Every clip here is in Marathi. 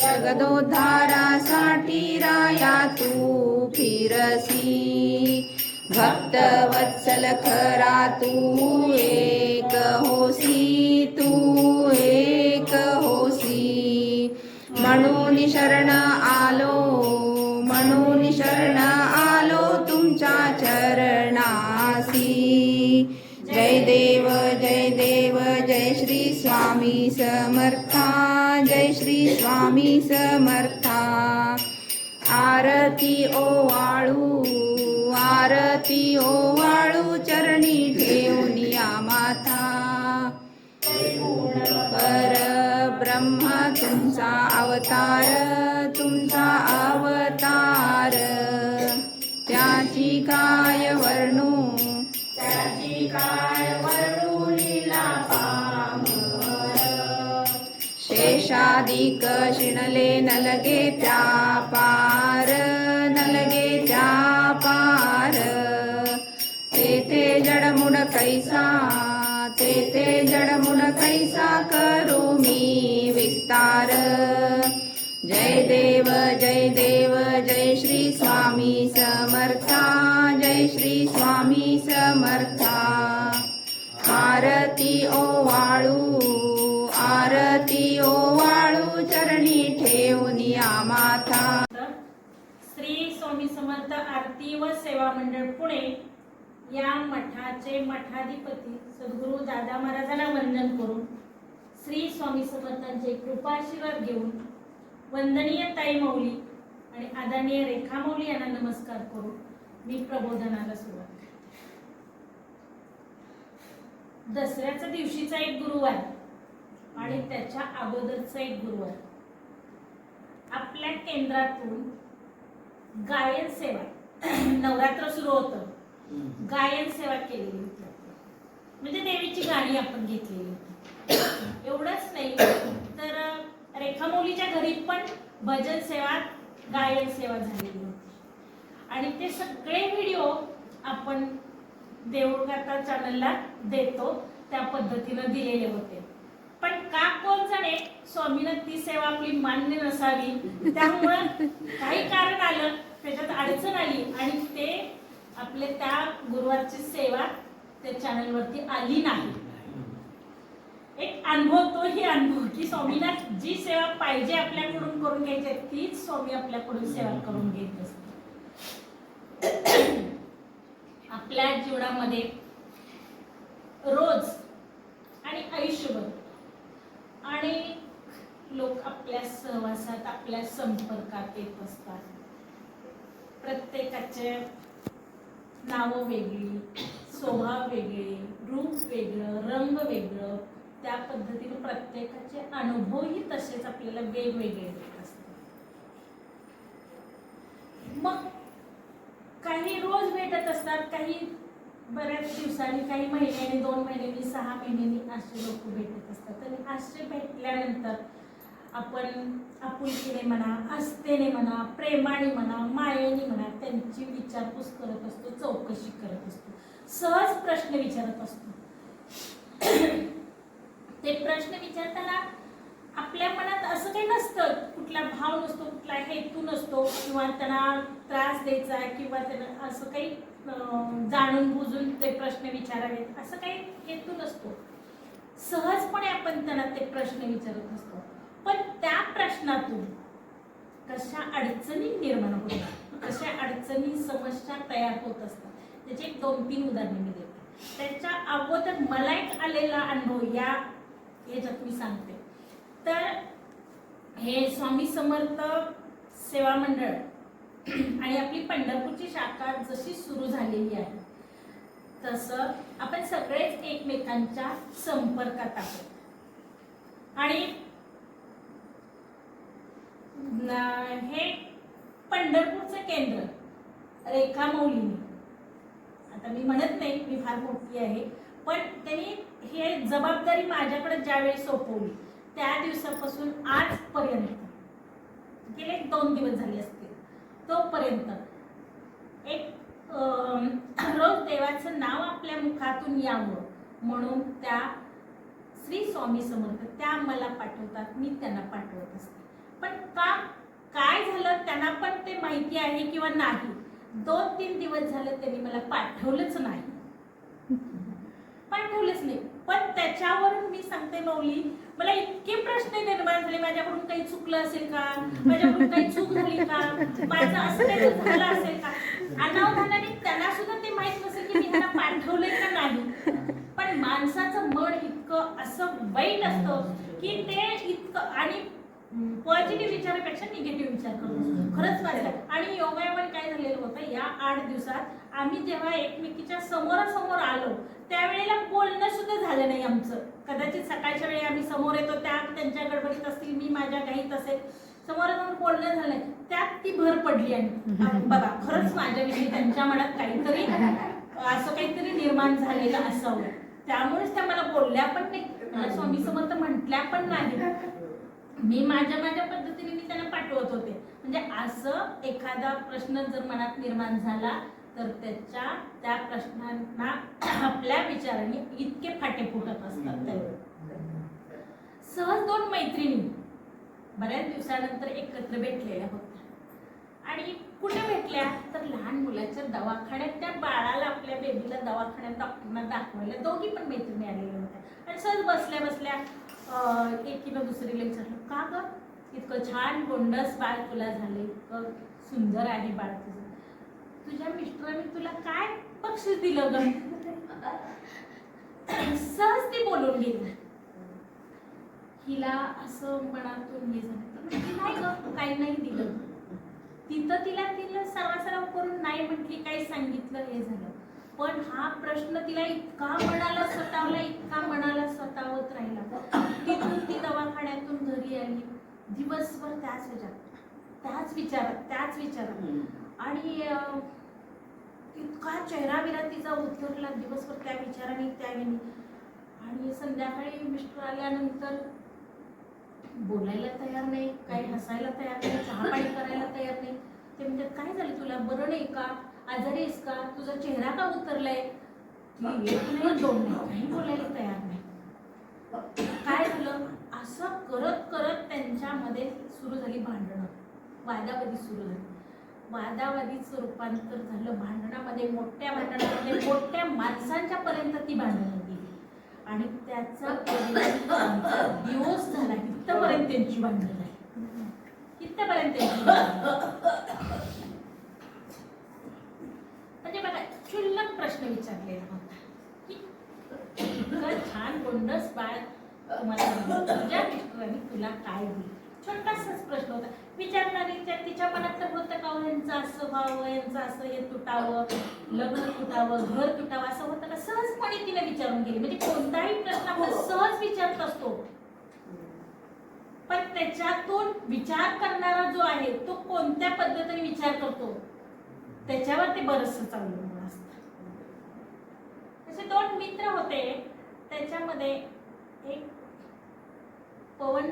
जगदोद्धारासाठी जगदोद्धारासाठी राया तू फिरसी. भक्त वत्सल खरा तू एक होसी तू एक होसी. म्हणून शरण आलो म्हणून शरण आलो तुमच्या चरणासी. जय देव जय देव जय श्री स्वामी समर्थ. श्री स्वामी समर्था। आरती ओ वाळू आरती ओ वाळू चरणी ठेवून या माथा पर ब्रह्मा तुमचा अवतार तुमचा अवतार। त्याची काय वर्णू? त्याची काय शेषाधिक शिणले नलगे त्या पार नलगे त्या पार तेथे जडमुड कैसा तेथे जडमुड कैसा करू मी विस्तार। जय देव जय देव जय श्री स्वामी समर्था जय श्री स्वामी समर्था। आरती ओवाळू समर्थ आरती व सेवा मंडळ पुणे या मठाचे मठाधिपती सद्गुरू दादा महाराजांना वंदन करून श्री स्वामी समर्थांचे कृपाशीर्वाद घेऊन वंदनीय ताई मौली आणि आदरणीय रेखा मौली यांना नमस्कार करून मी प्रबोधनाला सुरुवात दसऱ्याच्या दिवशीचा एक गुरुवार आणि त्याच्या अगोदरचा एक गुरुवार. आपल्या केंद्रातून गायन सेवा. नवरात्र सुरू होतं. गायन सेवा केलेली होती. म्हणजे देवीची गाणी आपण घेतलेली होती. एवढंच नाही. तर रेखामौलीच्या घरी पण भजन सेवा गायन सेवा झालेली होती. आणि ते सगळे व्हिडिओ आपण देऊळगाथा चॅनलला देतो. त्या पद्धतीनं दिलेले होते. पण का कोण जाणे स्वामीनं ती सेवा आपली मान्य नसावी. त्यामुळं काही कारण आलं. त्याच्यात अडचण आली आणि ते आपले त्या गुरुवारची सेवा त्या चॅनलवरती आली नाही. एक अनुभव तो ही अनुभव की स्वामीला जी सेवा पाहिजे आपल्याकडून करून घ्यायची तीच स्वामी आपल्याकडून सेवा करून घेत असते आपल्या जीवनामध्ये रोज आणि आयुष्यभर आणि लोक आपल्या सहवासात आपल्या संपर्कात येत असतात. प्रत्येकाचे नावं वेगळी स्वभाव वेगळे रूप वेगळं रंग वेगळं त्या पद्धतीने प्रत्येकाचे अनुभवही तसेच आपल्याला वेगवेगळे येत असतात. मग काही रोज भेटत असतात काही बऱ्याच दिवसांनी काही महिन्याने दोन महिन्यांनी सहा महिन्यांनी असे लोक भेटत असतात. आणि असे भेटल्यानंतर आपण आपुलकीने म्हणा आस्थेने म्हणा प्रेमाने म्हणा मायेने म्हणा त्यांची विचारपूस करत असतो चौकशी करत असतो. सहज प्रश्न विचारत असतो. ते प्रश्न विचारताना आपल्या मनात असं काही नसतं कुठला भाव नसतो कुठला हेतू नसतो किंवा त्यांना त्रास द्यायचा किंवा त्यांना असं काही जाणून बुजून ते प्रश्न विचारावेत असं काही हेतू नसतो. सहजपणे आपण त्यांना ते प्रश्न विचारत असतो. पण त्या प्रश्नातून कशा अडचणी निर्माण होतात कशा अडचणी समस्या तयार होत असतात? त्याचे एक दोन तीन उदाहरणे मी देते. त्याच्या अगोदर मला एक आलेला अनुभव या याच्यात मी सांगते. तर हे स्वामी समर्थ सेवा मंडळ आणि आपली पंढरपूरची शाखा जशी सुरू झालेली आहे तसं आपण सगळेच एकमेकांच्या संपर्कात आहोत. आणि हे पंढरपूरचं केंद्र रेखा मौलीने. आता मी म्हणत नाही मी फार मोठी आहे पण त्यांनी हे जबाबदारी माझ्याकडे ज्यावेळी सोपवली त्या दिवसापासून आजपर्यंत गेले दोन दिवस झाले असतील तोपर्यंत एक रोज देवाचं नाव आपल्या मुखातून यावं म्हणून त्या श्री स्वामी समर्थ त्या मला पाठवतात मी त्यांना पाठवत असते. पण का काय झालं त्यांना पण ते माहिती आहे किंवा नाही? दोन तीन दिवस झाले त्यांनी मला पाठवलंच नाही. पाठवलंच नाही. पण त्याच्यावरून मी सांगते मौली मला इतके प्रश्न निर्माण झाले. माझ्याकडून काही चुकलं असेल का? माझ्याकडून काही चूक झाली का? माझं असं काही झालं असेल का? अनावधानाने त्यांना सुद्धा ते माहीत नसेल की मी त्यांना पाठवलंय का नाही. पण माणसाचं मन इतकं असं वाईट असतं की ते इतकं आणि पॉझिटिव्ह विचारापेक्षा निगेटिव्ह विचार करतो खरंच माझं आणि योगायोगाने काय झालेलं होतं? या आठ दिवसात आम्ही जेव्हा एकमेकीच्या समोरासमोर आलो त्यावेळेला बोलणं सुद्धा झालं नाही आमचं. कदाचित सकाळच्या वेळी आम्ही समोर येतो त्या त्यांच्या गडबडीत असतील मी माझ्या घाईत असेल. समोरासमोर बोलणं झालंय त्यात ती भर पडली आणि. बघा खरंच माझ्याविषयी त्यांच्या मनात काहीतरी असं काहीतरी निर्माण झालेलं असावं. त्यामुळेच त्या मला बोलल्या पण नाही. मला स्वामी समर्थ म्हटल्या पण नाही. मी माझ्या माझ्या पद्धतीने मी त्यांना पाठवत होते. म्हणजे असं एखादा प्रश्न जर मनात निर्माण झाला तर त्याच्या त्या प्रश्नांना आपल्या विचाराने इतके फाटे फुटत असतात सहज दोन मैत्रिणी बऱ्याच दिवसानंतर एकत्र भेटलेल्या होत्या. आणि कुठे भेटल्या? तर लहान मुलाच्या दवाखान्यात त्या बाळाला आपल्या बेबीला दवाखान्यात डॉक्टरना दाखवायला दोघी पण मैत्रिणी आलेल्या होत्या. आणि सहज बसल्या बसल्या एक किंवा दुसरीला विचारलं का ग? इतकं छान गोंडस बाळ तुला झाले इतकं सुंदर आहे बाळ तुझं. तुझ्या मिस्टरांनी तुला काय बक्षीस दिलं ग? सहज ती बोलून गेली. हिला असं मनातून हे झालं. नाही ग काही नाही दिलं. तिथं तिला तिला सरासराव करून नाही म्हटली काही सांगितलं हे झालं. पण हा प्रश्न तिला इतका मनाला सतावला इतका मनाला सतावत राहिला. तिथून ती दवाखान्यातून घरी आली. दिवसभर त्याच विचारात त्याच विचारात त्याच विचारात आणि इतका चेहरा बिरा तिचा उतरला दिवसभर त्या विचाराने त्या ह्यानी. आणि संध्याकाळी मिस्टर आल्यानंतर बोलायला तयार नाही काही हसायला तयार नाही चहा पाणी करायला तयार नाही. ते म्हणतात काय झालं तुला? बरं नाही का? आजारी आहेस का? तुझा चेहरा का उतरलाय? नाही दोन काही बोलायला तयार नाही. काय झालं? असं करत करत त्यांच्यामध्ये सुरू झाली भांडणं. वादावादी सुरू झाली. वादावादीचं रूपांतर झालं. भांडणामध्ये मोठ्या भांडणामध्ये मोठ्या माणसांच्या पर्यंत ती भांडणं गेली आणि त्याचा दिवस झाला. कित्तपर्यंत त्यांची भांडणं झाली. इथपर्यंत त्यांची बघा क्षुल्लक प्रश्न विचारलेला होता. इतकं छान गोंडस बाळ तुम्हाला तुझ्या मिस्टरांनी तुला काय दिलं? छोटासाच प्रश्न होता. विचारणारीच्या तिच्या मनात तर होतं का यांचं असं व्हावं यांचं असं हे तुटावं लग्न तुटावं घर तुटावं असं होतं का? सहजपणे तिला विचारून गेली. म्हणजे कोणताही प्रश्न आपण सहज विचारत असतो. पण त्याच्यातून विचार करणारा जो आहे तो कोणत्या पद्धतीने विचार करतो? त्याच्यावर ते बरंचसं अवलंबून असतं. तसे दोन मित्र होते. त्याच्यामध्ये एक पवन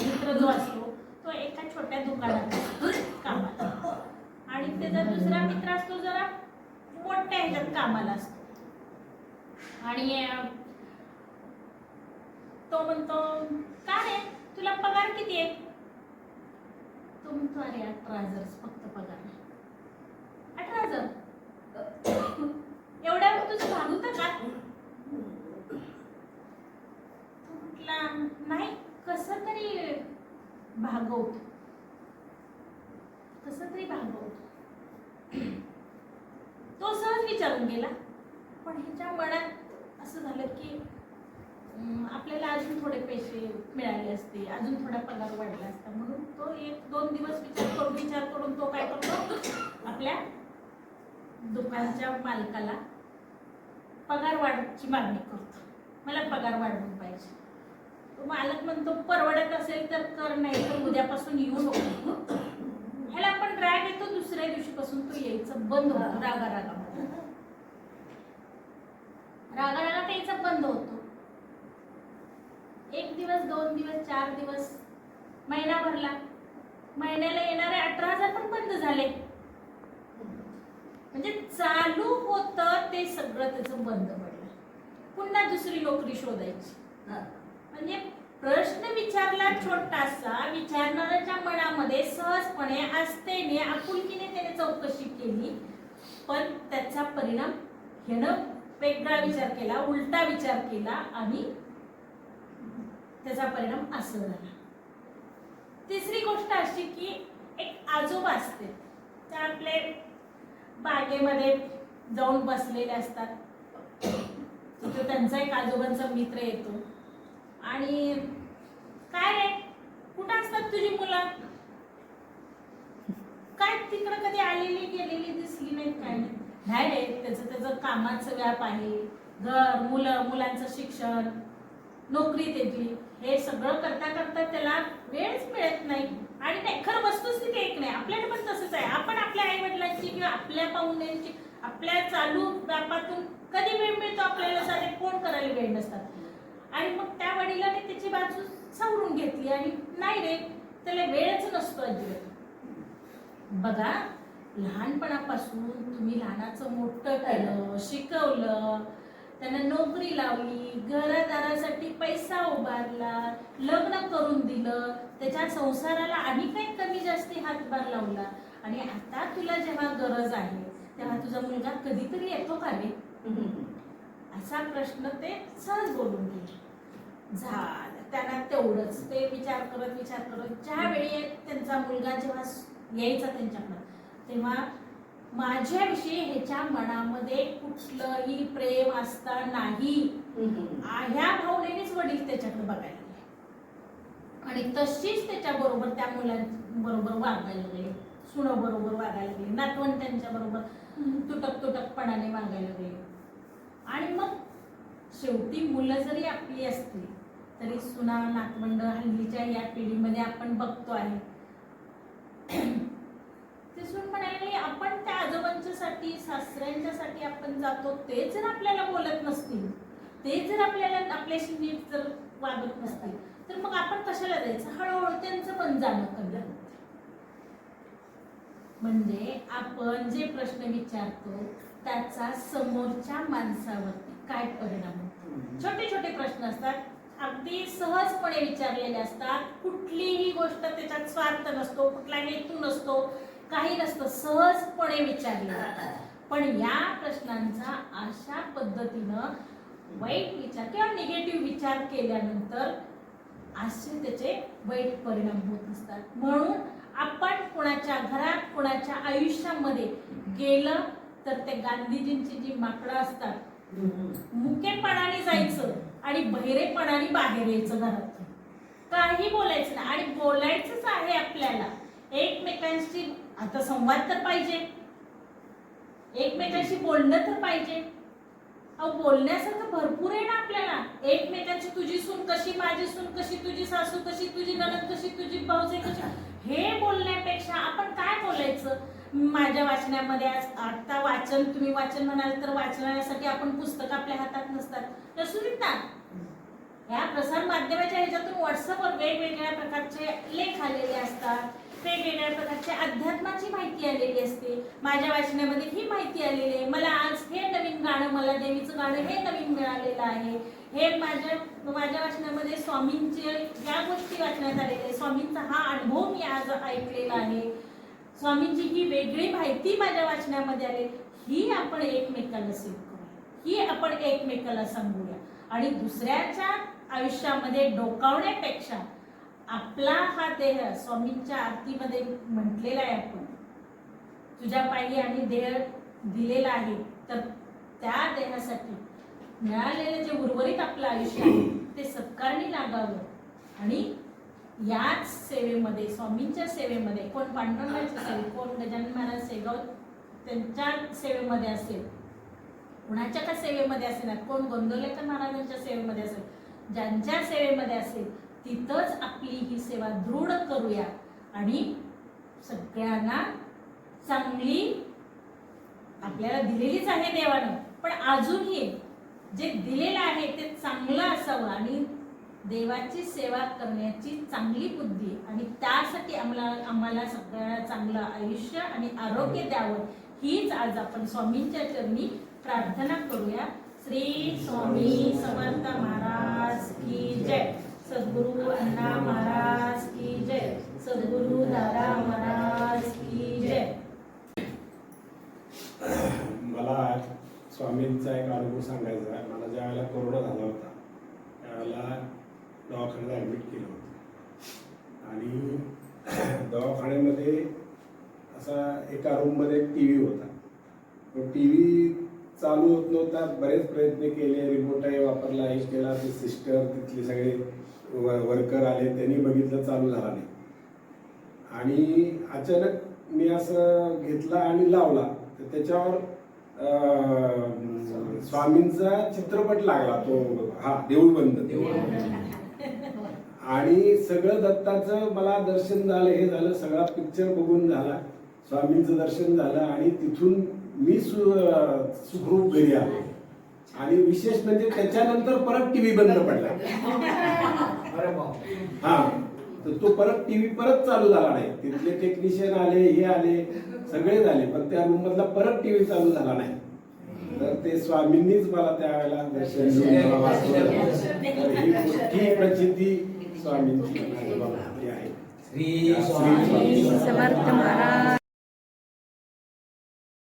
मित्र जो असतो तो एका छोट्या दुकानात कामाला आणि त्याचा दुसरा मित्र असतो जरा मोठ्या ह्याच्यात कामाला असतो. आणि तो म्हणतो का रे? तुला पगार किती आहे? तुमचा अरे अठरा हजार फक्त पगार आहे. अठरा हजार एवढ्या तुझं भागवतं का? तो म्हटला नाही कस तरी भागवतो. कसं तरी भागवतो. तो सहज विचारून गेला. पण ह्याच्या मनात असं झालं की आपल्याला अजून थोडे पैसे मिळाले असते अजून थोडा पगार वाढला असता. म्हणून तो एक दोन दिवस विचार करून विचार करून तो काय करतो? आपल्या दुकानच्या मालकाला पगार वाढची मागणी करतो. मला पगार वाढवून पाहिजे. तो मालक म्हणतो परवडत असेल तर कर नाही तर उद्यापासून येऊ नको. ह्याला आपण राग येतो दुसऱ्या दिवशीपासून तो यायचं बंद होतो रागा रागा रागा रागा यायचं बंद होतो. एक दिवस दोन दिवस चार दिवस महिना भरला. महिन्याला येणारे अठरा हजार पण बंद झाले. म्हणजे चालू होतं ते सगळं त्याचं बंद पडलं. पुन्हा दुसरी नोकरी शोधायची. म्हणजे प्रश्न विचारला छोटासा विचारणाऱ्याच्या मनामध्ये सहजपणे आस्थेने आपुलकीने त्याने चौकशी केली. पण त्याचा परिणाम ह्यानं वेगळा विचार केला उलटा विचार केला आणि त्याचा परिणाम असं झाला. तिसरी गोष्ट अशी की एक आजोबा असते. ते आपले बागेमध्ये जाऊन बसलेले असतात. तिथे त्यांचा एक आजोबांचा मित्र येतो. आणि काय रे? कुठं असतात तुझी मुलं? काय तिकडं कधी आलेली गेलेली दिसली नाहीत काय? नाही रे त्याचं त्याचं कामाचं व्याप आहे. घर मुलं मुलांचं शिक्षण नोकरी त्याची. हे सगळं करता करता त्याला वेळच मिळत नाही. आणि नाही खरं वस्तुस्थिती एक नाही. आपल्याला पण तसंच आहे. आपण आपल्या आई वडिलांची किंवा आपल्या पाहुण्यांची आपल्या चालू व्यापातून कधी वेळ मिळतो आपल्याला सारे फोन करायला वेळ नसतात. आणि मग त्या वडिलाने त्याची बाजू सावरून घेतली आणि नाही रे त्याला वेळच नसतो अजिबात. बघा लहानपणापासून तुम्ही लहानाचं मोठं केलं शिकवलं त्यांना नोकरी लावली घरादारासाठी पैसा उभारला लग्न करून दिलं त्याच्या संसाराला आणि काही कमी जास्ती हातभार लावला. आणि आता तुला जेव्हा गरज आहे तेव्हा तुझा मुलगा कधीतरी येतो का रे? असा प्रश्न ते सहज बोलून गेले. झालं त्यांना तेवढंच. ते विचार करत विचार करत ज्यावेळी त्यांचा मुलगा जेव्हा यायचा त्यांच्याकडं तेव्हा माझ्याविषयी ह्याच्या मनामध्ये कुठलंही प्रेम असता नाही. ह्या भावनेनेच वडील त्याच्याकडे बघायला आणि तशीच त्याच्या बरोबर त्या मुलांबरोबर वागायला लागले. सुनबरोबर वागायला लागले. नातवंड त्यांच्या बरोबर तुटक तुटकपणाने वागायला लागले. आणि मग शेवटी मुलं जरी आपली असली तरी सुना नातवंड हल्लीच्या या पिढीमध्ये आपण बघतो आहे. सून म्हणायला लागले आपण त्या आजोबांच्यासाठी सासऱ्यांच्यासाठी आपण जातो ते जर आपल्याला बोलत नसतील ते जर आपल्याला आपल्याशी नीट जर वागत नसतील तर मग आपण कशाला जायचं? हळूहळू त्यांचं पण जाणं कमी. म्हणजे आपण जे प्रश्न विचारतो त्याचा समोरच्या माणसावरती काय परिणाम होतो? छोटे छोटे प्रश्न असतात. अगदी सहजपणे विचारलेले असतात. कुठलीही गोष्ट त्याच्यात स्वार्थ नसतो कुठला हेतू नसतो. काही नसतं सहजपणे विचारले जातात पण या प्रश्नांचा अशा पद्धतीनं वाईट विचार किंवा निगेटिव्ह विचार केल्यानंतर असे त्याचे वाईट परिणाम होत असतात म्हणून आपण कोणाच्या घरात कोणाच्या आयुष्यामध्ये गेलं तर ते गांधीजींची जी माकडं असतात मुकेपणाने जायचं आणि बहिरेपणाने बाहेर यायचं घरात काही बोलायचं नाही आणि बोलायचंच आहे आपल्याला. एकमेकांशी आता संवाद तर पाहिजे. एकमेकांशी बोलणं तर पाहिजे. अहो बोलण्यासारखं भरपूर आहे ना आपल्याला. एकमेकांची तुझी सून कशी माझी सून कशी तुझी सासू कशी तुझी ननद कशी तुझी भाऊजे कशी? हे बोलण्यापेक्षा आपण काय बोलायचं? माझ्या वाचण्यामध्ये आज आता वाचन तुम्ही वाचन म्हणाल तर वाचण्यासाठी आपण पुस्तक आपल्या हातात नसतात. तर देत ना या प्रसार माध्यमाच्या ह्याच्यातून व्हॉट्सअपवर वेगवेगळ्या प्रकारचे लेख आलेले असतात. वेगवेगळ्या प्रकारच्या अध्यात्माची माहिती आलेली असते. माझ्या वाचण्यामध्ये ही माहिती आलेली आहे. मला आज हे नवीन गाणं मला देवीचं गाणं हे नवीन मिळालेलं आहे. हे माझ्या माझ्या वाचण्यामध्ये स्वामींचे या गोष्टी वाचण्यात आलेल्या आहे स्वामींचा हा अनुभव मी आज ऐकलेला आहे. स्वामींची ही वेगळी माहिती माझ्या वाचण्यामध्ये आली. ही आपण एकमेकाला शिकू ही आपण एकमेकाला सांगूया. आणि दुसऱ्याच्या आयुष्यामध्ये डोकावण्यापेक्षा आपला हा देह स्वामींच्या आरतीमध्ये म्हटलेला आहे आपण. तुझ्या पायी आणि देह दिलेला आहे तर त्या देहासाठी मिळालेलं जे उर्वरित आपलं आयुष्य आहे ते सत्कारणी लागावं. आणि याच सेवेमध्ये स्वामींच्या सेवेमध्ये कोण पांडुरंगाच्या सेवे कोण गजानन महाराज सेगाव त्यांच्या सेवेमध्ये असेल कुणाच्या का सेवेमध्ये असेल कोण गोंदवलेकर महाराजांच्या सेवेमध्ये असेल ज्यांच्या सेवेमध्ये असेल तिथंच आपली ही सेवा दृढ करूया आणि सगळ्यांना चांगली आपल्याला दिलेलीच आहे देवानं. पण अजूनही जे दिलेलं आहे ते चांगलं असावं आणि देवाची सेवा करण्याची चांगली बुद्धी आणि त्यासाठी आम्हाला आम्हाला सगळ्यांना चांगलं आयुष्य आणि आरोग्य द्यावं हीच आज आपण स्वामींच्या चरणी प्रार्थना करूया. श्री श्री स्वामी समर्थ महाराज की जय. सद्गुरु अण्णा महाराज की जय. सद्गुरु दादा महाराज की जय. मला स्वामींचा एक अनुभव सांगायचा आहे. मला ज्या वेळेला कोरोना झाला होता त्यावेळेला दवाखान्यात ॲडमिट केलं होतं. आणि दवाखान्यामध्ये असा एका रूममध्ये एक टी व्ही होता. तो टी व्ही चालू होत नव्हता. बरेच प्रयत्न केले. रिमोट आहे वापरला हे केला. ते सिस्टर तिथले सगळे वर्कर आले त्यांनी बघितलं चालू झाला नाही. आणि अचानक मी असं घेतला आणि लावला. तर त्याच्यावर स्वामींचा चित्रपट लागला तो हा देऊळ बंद आणि सगळं दत्ताचं मला दर्शन झालं हे झालं सगळा पिक्चर बघून झाला. स्वामींचं दर्शन झालं आणि तिथून मी सुखरूप घरी आलो. आणि विशेष म्हणजे त्याच्यानंतर परत टीव्ही बंद पडला. हा. तर तो परत टीव्ही परत चालू झाला नाही. तिथले टेक्निशियन आले हे आले सगळे झाले पण त्या रूम मधला परत टीव्ही चालू झाला नाही. तर ते स्वामींनीच मला त्यावेळेला दर्शन ही मोठी प्रचिती स्वामींची आहे. श्री श्री समर्थ महाराज.